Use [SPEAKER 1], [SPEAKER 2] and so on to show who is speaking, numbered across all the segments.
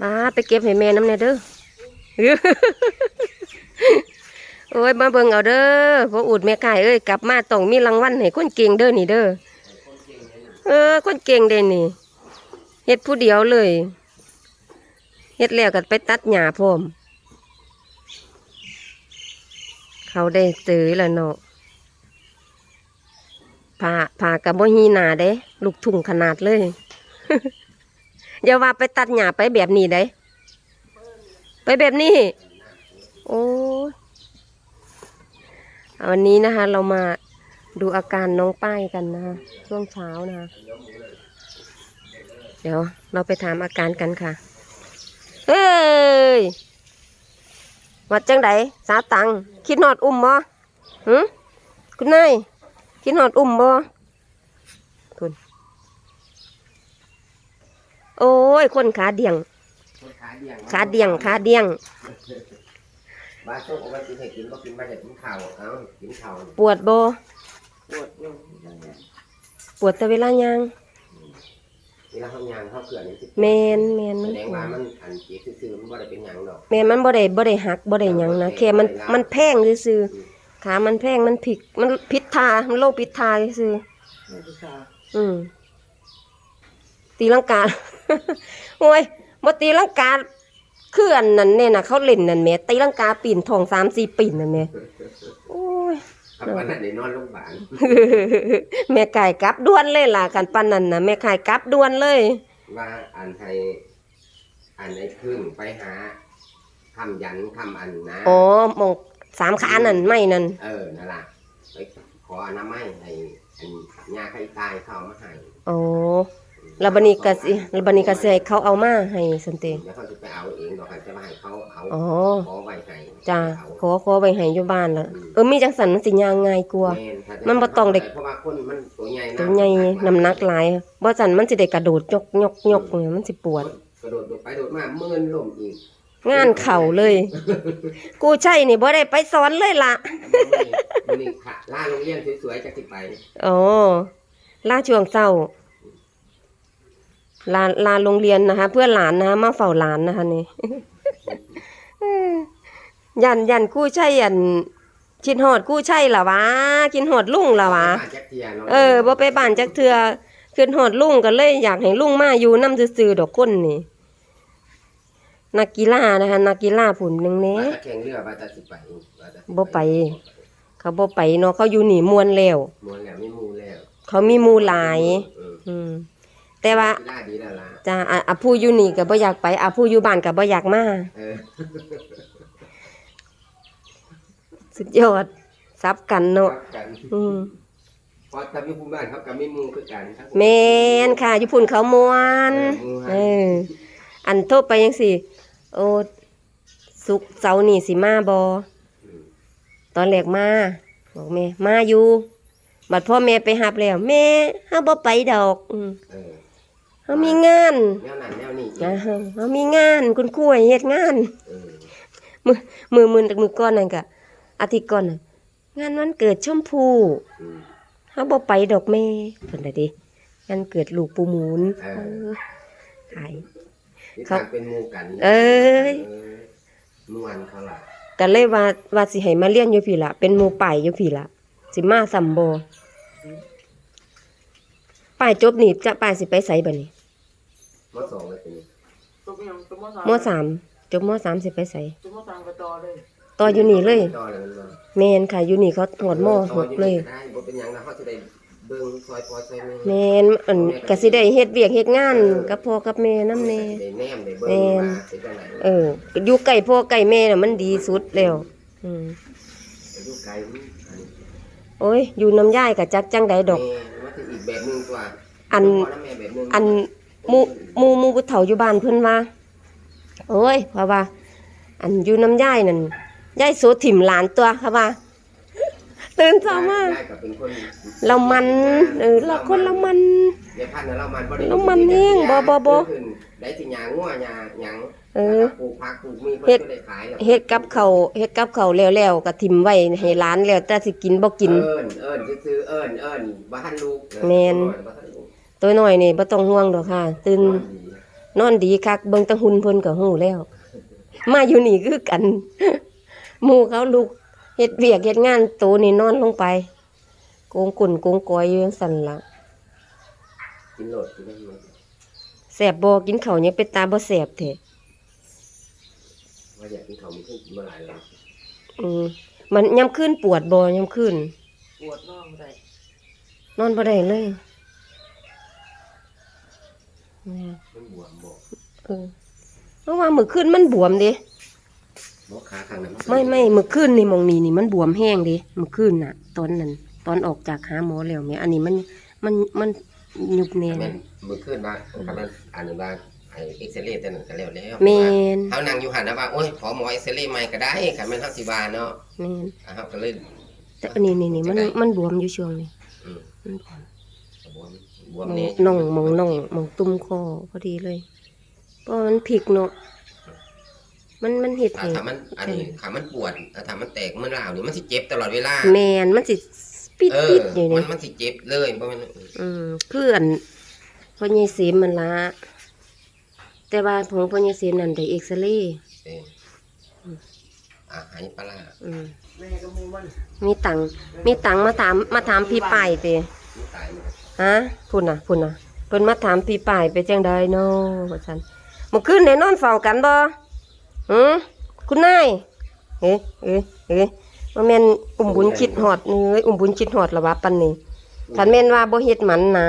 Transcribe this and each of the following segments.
[SPEAKER 1] มาไปเก็บให้แม่น้ำเนี่ยเด้อโอ้ยมาเบิ่งเอาเด้อพออุดแม่กายเอ้ยกลับมาต้องมีรางวัลให้คนเก่งเด้อนี่เด้อเออ คนเก่งเด้นี่เฮ็ดผู้เดียวเลยเฮ็ดแล้วก็ไปตัดหญ้าพร้อม เขาได้ซื้อแล้วเนาะผ่าผ่ากระบ่ฮีนาเด้ ลูกทุ่งขนาดเลย อย่าว่าไปตัดหญ้าไปแบบนี้ได้ไปแบบนี้ โอ้วันนี้นะคะ เรามาดูอาการน้องป้ายกันนะคะช่วงเช้านะคะ เดี๋ยวเราไปถามอาการกันค่ะ เฮ้ยวัดจังไดสาตังคิดหอดอุ้มบ่หืคุณนายคิดหอดอุ้มบ่ทุน โอ้ย คนขาเดียง
[SPEAKER 2] คนขาเดียง
[SPEAKER 1] ขาเดียงขาเดียง
[SPEAKER 2] บาโซ่เอาไว้กินให้กินก็กินมาจากกินข้าวเอ้ากินข้าว
[SPEAKER 1] ปวดบ่
[SPEAKER 2] ปวดอยู่นั่นแหละ
[SPEAKER 1] ปวดแต่เวลายาง
[SPEAKER 2] เวลาเขายางเขาเกลือนนี่สิ
[SPEAKER 1] แมนแมน
[SPEAKER 2] แส
[SPEAKER 1] มัน
[SPEAKER 2] ดง
[SPEAKER 1] ปว
[SPEAKER 2] ว่า
[SPEAKER 1] ด
[SPEAKER 2] มันอันเจ็บซื่อๆมันบ่ได้เป็นหยังดอก
[SPEAKER 1] แมนมันบ่ได้บ่ได้หักบ่ได้หยังนะแค่มันมันแพงซื่อๆขามันแพงมันผิดมันผิดทามันโรคผิดทาซื่อๆอืมตีลังกา โอ้ยบ่ตีลังกาคืออันนั้นเนี่ยนะเขาเล่นนั่นแหม่ตีลังกาปีนทองสามสี่ปีนนั่นแหม่โอ้ย
[SPEAKER 2] ครับวันนั้นได้นอนโรงพยาบาล
[SPEAKER 1] แม่ไก่กลับด่วนเลยล่ะกันปันนั่นนะแม่ไก่กลับด่วนเลย
[SPEAKER 2] ว่าอันให้อันไอ้พึ่งไปหาคำยันคำอันนะ
[SPEAKER 1] อ๋อหมองสามขานั่นไม่นั่น
[SPEAKER 2] เออนั่นล่ะไปขออนามัยให้อันยาไข้ตายเข้ามาให้
[SPEAKER 1] อ๋อ แล้วบัดนี้ก็สิแล้วบัดนี้ก็สิให้เขาเอามาให้สันติ
[SPEAKER 2] เดี๋ยวเขาจะไปเอาเองดอกกันจะมาให้เขาเอา
[SPEAKER 1] อ๋อ
[SPEAKER 2] ขอไว้ให้
[SPEAKER 1] จ้า
[SPEAKER 2] เอา
[SPEAKER 1] ขอขอไว้ให้อยู่บ้านละเออมีจังสันมันสิย่างง่ายกว่า
[SPEAKER 2] แม่ถ้าจะ
[SPEAKER 1] มันบ่ต้องเด็ก
[SPEAKER 2] เพราะว่าคนมันตัวใหญ่นะ
[SPEAKER 1] ตัวใหญ่น้ำหนักหลายบ่จันมันสิได้กระโดดยกยกยกเนี่ยมันสิปวด
[SPEAKER 2] กระโดดโดดไปโดดมาเมื่อนล่มอีก
[SPEAKER 1] งานเข่าเลย กูใช่นี่บ่ได้ไปสอนเลยล่ะ
[SPEAKER 2] มันนี่ค่ะล่าโรงเรียนสวยๆจะสิไป
[SPEAKER 1] อ๋อลาช่วงเศร้า ลาลาโรงเรียนนะคะ เพื่อหลานนะคะมาเฝ้าหลานนะคะนี่ยันยันกู้ใช่ยันคิดหอดกู้ใช่ล่ะวะกินหอดลุงล่ะวะ
[SPEAKER 2] บ้านจักเทียนาะ
[SPEAKER 1] เออบ่ไปบ้านจักเทือขึ้นหอดลุงก็เลยอยากให้ลุงมาอยู่น้ำซื่อๆดอกคนนี่นักกีฬานะคะนักกีฬาผุนหนึ่งเนี้
[SPEAKER 2] ว่าจะแข่งเรือว่าจะสิไปว่าจะสิ
[SPEAKER 1] บ่ไป เขาบ่ไปเนาะเขาอยู่หนีมวนแล้ว
[SPEAKER 2] มวนแล้วไม่มูแล้ว
[SPEAKER 1] เขามีหมู่หลาย
[SPEAKER 2] เออ
[SPEAKER 1] อืม แต่ว่า
[SPEAKER 2] กีฬาดีแล้วล่ะ
[SPEAKER 1] จ้าอะอะผู้อยู่นี่ก็บ่อยากไปอะผู้อยู่บ้านก็บ่อยากมา
[SPEAKER 2] เออ
[SPEAKER 1] สุดยอดซับกันเนาะ
[SPEAKER 2] รับกัน
[SPEAKER 1] อืม
[SPEAKER 2] พอทำอยู่ภูมิบ้านเขากับไม่มูคือกันครับ
[SPEAKER 1] แม่นค่ะอยู่พุ่นเขาม่วน
[SPEAKER 2] เออม่วน
[SPEAKER 1] เอออันโทรไปจังซี่โอ้สุกร์เสาร์นี่สิมาบ่
[SPEAKER 2] อืม
[SPEAKER 1] ตอนแรกมาบอกแม่มาอยู่บัดพ่อแม่ไปหับแล้วแม่เฮาบ่ไปดอกอืม
[SPEAKER 2] เออ
[SPEAKER 1] เฮามีงาน
[SPEAKER 2] แนวนั้นแนวนี้
[SPEAKER 1] นะฮะเฮามีงาน คุณครูให้เฮ็ดงาน
[SPEAKER 2] เออ
[SPEAKER 1] มือมือมือมือก้อนนั่นกะอาทิตย์ก่อนน่ะงานวันเกิดชมพู่
[SPEAKER 2] อืม
[SPEAKER 1] เฮาบ่ไปดอกแม่เพิ่นน่ะดิงานเกิดลูกปูหมูน
[SPEAKER 2] เออ
[SPEAKER 1] เออขาย
[SPEAKER 2] ที่
[SPEAKER 1] ครับ
[SPEAKER 2] ทางเป็นหมูกัน
[SPEAKER 1] เอ้ย
[SPEAKER 2] เออม่วนเขาล่ะ
[SPEAKER 1] ก็เลยว่าว่าสิให้มาเรียนอยู่พี่ละเป็นหมู่ป่ายอยู่พี่ละสิมาซัมบ่ป่ายจบนี่จะป่ายสิไปไสบัดนี้
[SPEAKER 2] มสองเลยเป็น
[SPEAKER 3] ตัวเมียงตัวมอสาม
[SPEAKER 1] มสามจบมสามสิไปไส
[SPEAKER 3] ตัวมอสามไปต่อเลย
[SPEAKER 1] ต่ออยู่นี่เลย
[SPEAKER 2] ต่อเลยมันมา
[SPEAKER 1] แม่นค่ะอยู่นี่เขาหอดมหกเลย
[SPEAKER 2] ได้บ่เป็นหยังนะเขาจะได้เบิ่งซอยพอซอยแม่
[SPEAKER 1] แม่นอันก็สิได้เฮ็ดเวียกเฮ็ดงานกับพ่อกับแม่นำแน่
[SPEAKER 2] ได้แนมได้เบิ่ง
[SPEAKER 1] แม่น
[SPEAKER 2] ว่าเป็นจังได
[SPEAKER 1] เอออยู่ใกล้พ่อใกล้แม่น่ะมันดีสุดแล้วอืม
[SPEAKER 2] อยู่ไกลมันอัน
[SPEAKER 1] โอ้ยอยู่น้ำย่ายกับจักจังใดดอก
[SPEAKER 2] แม่มันคืออีกแบบหนึงตัว
[SPEAKER 1] อัน
[SPEAKER 2] พ่และแม่แบบหนึง
[SPEAKER 1] อัน หมูหมูหมูผู้เฒ่าอยู่บ้านเพิ่นว่าโอ้ยเพราะว่า อันอยู่น้ำย่ายนั่นย่ายโสถิ่มหลานตัวค่ะว่าตื่นเช้ามา
[SPEAKER 2] ได้กับเป็นคน
[SPEAKER 1] เรามันเออเราคนเรามัน
[SPEAKER 2] เดี๋ยวพันธุ์น่ะเรามันบ่ได้
[SPEAKER 1] เรามันแห้งบ่บ่บ่
[SPEAKER 2] ขึ้นได้สิหยางัวหยาหยัง
[SPEAKER 1] เออ
[SPEAKER 2] ปลูกผักปลูกมี
[SPEAKER 1] เฮ็ด
[SPEAKER 2] พิ่นก็ได้ขายแล้ว
[SPEAKER 1] เฮ็ดกับเขาวเฮ็ดกับเขาวแล้วๆก็ถิ่มไว้ให้หลานแล้วแต่สิกินบ่กิน
[SPEAKER 2] เอิ้นเอิ้นซื้อๆเอิ้นเอิ้นบ่ทันลูก
[SPEAKER 1] แม่น
[SPEAKER 2] บ่ทันลูก
[SPEAKER 1] ตัวน้อยนี่บ่ต้องห่วงดอกค่ะ ตื่น
[SPEAKER 2] นอนดี
[SPEAKER 1] เนอนดีคักเบิ่งแตะหุ่นเพิ่นก็ฮู้แล้ว มาอยู่นี่คือกันหมู่เขาลูกเฮ็ดเวียกเฮ็ดงานโตนี่นอนลงไปโกงกุ่นโกงกอยอยู่จังซั่นล่ะ
[SPEAKER 2] กินโหลดกินได้ไหม
[SPEAKER 1] แซ่บบ่กินข้าวยังเป็นตาบ่แซ่บแท้
[SPEAKER 2] ว่าอยากกินข้าวมันขึ้นเมื่อไหร่แล้ว
[SPEAKER 1] อืมมันยามคืนปวดบ่ยามคืน
[SPEAKER 3] ปวดน่องได้
[SPEAKER 1] นอนบ่ได้เลยแม่
[SPEAKER 2] มันบวมบอก
[SPEAKER 1] เออเพราะว่ามื้อคืนมันบวมเด้
[SPEAKER 2] บอกขาข้างนั้นน
[SPEAKER 1] ไม่ไม่มื้อคืนนี่หมองนี้นี่มันบวมแห้งเด้มื้อคืนน่ะ ตอนนั้น ตอนออกจากหาหมอแล้วแม่อันนี้มันมันมันยุบแน่
[SPEAKER 2] แม่นมือขึ้นว่าคำนั้นอ่านหนึ่งว่าไอ้เอ็กซเรย์แต่นั่นก็แล้วแล้ว
[SPEAKER 1] แม่น
[SPEAKER 2] เขานั่งอยู่หันนะว่าโอ้ยขอหมอเอ็กซเรย์ใหม่ก็ได้ค่ะแม่นทักสิบาเนาะ
[SPEAKER 1] แม่น
[SPEAKER 2] อะเขาก็เลย
[SPEAKER 1] แต่อันนี้นี่นี่มันมันบวมอยู่ช่วงนี้
[SPEAKER 2] อืม
[SPEAKER 1] มันบวม
[SPEAKER 2] บวมบวม
[SPEAKER 1] มอง
[SPEAKER 2] นี่
[SPEAKER 1] น่องมองน่องมองตุ้มคอพอดีเลยเพราะมันพลิกเนาะมันมันเห็ด
[SPEAKER 2] ถ้า
[SPEAKER 1] ให้
[SPEAKER 2] ถ้ามันอันนี้ถ้ามันปวดถ้ามันแตกมันร้าวนี่มันสิเจ็บตลอดเวลา
[SPEAKER 1] แมนมันสิปิด
[SPEAKER 2] เออ
[SPEAKER 1] ปิดอยู่
[SPEAKER 2] มั
[SPEAKER 1] นี่
[SPEAKER 2] นมันสิเจ็บเลยเพราะมัน
[SPEAKER 1] อืมเพื่อนพ่อใหญ่เสีมมันละแต่ว่าของพ่อใหญ่เสีมนั่นได้เอ็กซเรย์
[SPEAKER 2] เอออะหายปลาร้า
[SPEAKER 1] อืม
[SPEAKER 3] แม่ก็มูมัน
[SPEAKER 1] มีตังค์มีตังค์มาถามมาถามพี่ป่ายเต
[SPEAKER 2] มันตายมัน
[SPEAKER 1] ฮะพุ่นน่ะพุ่นน่ะเพิ่นมาถามพี่ป่ายไปจังไดเนาะว่าซั่นเมื่อคืนได้นอนเฝ้ากันบ่หือคุณนายเอ๊ะเอ๊ะเอ๊ะว่าแม่นอุ้มบุญคิดฮอดนี่เอ้ยอุ้มบุญคิดฮอดละว่าปันนี่คันแม่นว่าบ่เฮ็ดหมันหนา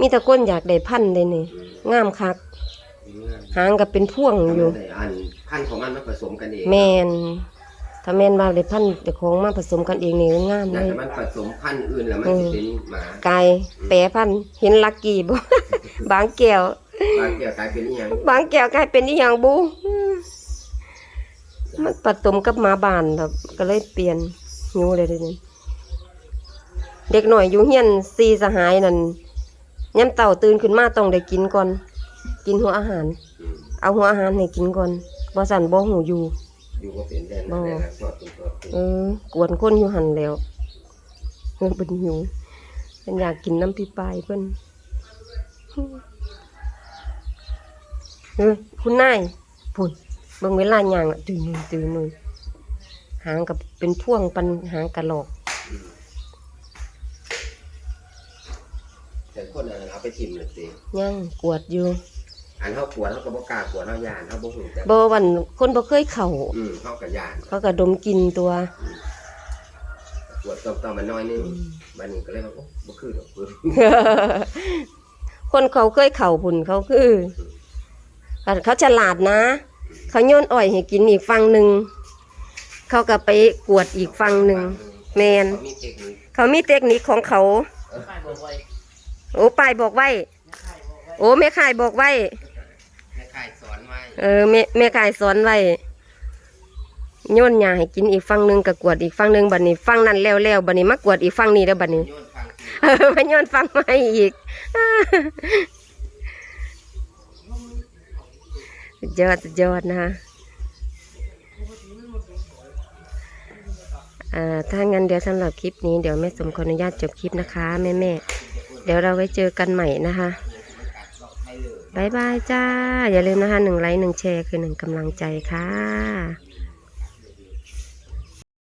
[SPEAKER 1] มีแต่คนอยากได้พันธุ์เลยนี่
[SPEAKER 2] อืม
[SPEAKER 1] งามคัก
[SPEAKER 2] อืม
[SPEAKER 1] หางก็เป็นพ่วงอยู่
[SPEAKER 2] แต่อันพันธุ์ของมันมันผสมกันเอง
[SPEAKER 1] แม่น ถ้าแม่นว่าได้พันธุ์แต่ของมาผสมกันเองนี่งามเล
[SPEAKER 2] แต่
[SPEAKER 1] ย
[SPEAKER 2] ถ้ามันผสมพันธุ์อื่นแล้วมันจะเป็นหมา
[SPEAKER 1] ไก่แปรพันธุ์เห็นลักกี้บ่ บางแก้ว
[SPEAKER 2] บางเกี่ยวกลายเป็นอีหยัง
[SPEAKER 1] บางแก้วกลายเป็นอีหยังบู มันผสมกับหมาบ้านแบบก็เลยเปลี่ยนหิวเลยเดี๋ยวนี้เด็กหน่อยอยู่เฮียนซีสหายนั่นย้ำเต่าตื่นขึ้นมาต้องได้กินก่อน กินหัวอาหาร
[SPEAKER 2] อืม
[SPEAKER 1] เอาหัวอาหารให้กินก่อนบ่สั่นบ่หูอยู่
[SPEAKER 2] อยู่ก็เป็นได้นะได้ละสอดเป็นสอดเป็น
[SPEAKER 1] เออกวนคนอยู่หันแล้วเพิ่นเป็นหิวเพิ่นอยากกินน้ำพริกปลายเพิ่นเฮ้ยคุณนายพุ่นเบิ่งเวลาย่างละตื่นหนุ่ยตื่นหนุ่ยหางกับเป็นพ่วงปันหางกระหลอก
[SPEAKER 2] แต่คนนั้นเอาไปทิ่มเลยสิ
[SPEAKER 1] ย่างกวดอยู่
[SPEAKER 2] อันเขาปวดเขาก็บ่กล้าปวดเขายานเขาบ่หูจัก
[SPEAKER 1] บ่วันคนบ่เคยเข้า
[SPEAKER 2] อืมเขาก็ยาน
[SPEAKER 1] เขาก็ดมกินตัว
[SPEAKER 2] ปวดต่อมๆมาน้อยนึงบัดนี้ก็เลยว่าโอ้บ่คือดอกคือ
[SPEAKER 1] คนเขาเคยเข่าพุ่นเขาคือเขาฉลาดนะ เขาโยนอ้อยให้กินอีกฝั่งหนึ่ง เขาก็ไปกวดอีกฝั่งหนึ่งแมน
[SPEAKER 2] เขามีเทคนิค
[SPEAKER 1] เขามีเทคนิคของเขา
[SPEAKER 3] ใครบอกไว้
[SPEAKER 1] โอ้ป้ายบอกไว้ โอ้แม่ขายบอกไว้
[SPEAKER 2] แม่ค่ายสอนไว้
[SPEAKER 1] เออแม่แม่ขายสอนไว้โยนยาให้กินอีกฝั่งหนึ่งกับกวดอีกฝั่งหนึ่งบัดนี้ฝั่งนั้นแล้วแล้วบัดนี้มากวดอีกฝั่งนี้แล้วบัดนี้
[SPEAKER 2] โยนฟังสิ
[SPEAKER 1] เออมาโยนฝั่งใหม่อีกยอดยอดนะคะถ้างั้นเดี๋ยวสำหรับคลิปนี้เดี๋ยวแม่สมขออนุญาตจบคลิปนะคะแม่แม่ๆเดี๋ยวเราไว้เจอกันใหม่นะคะ บายบายจ้า อย่าลืมนะคะหนึ่งไลค์หนึ่งแชร์คือหนึ่งกำลังใจค่ะ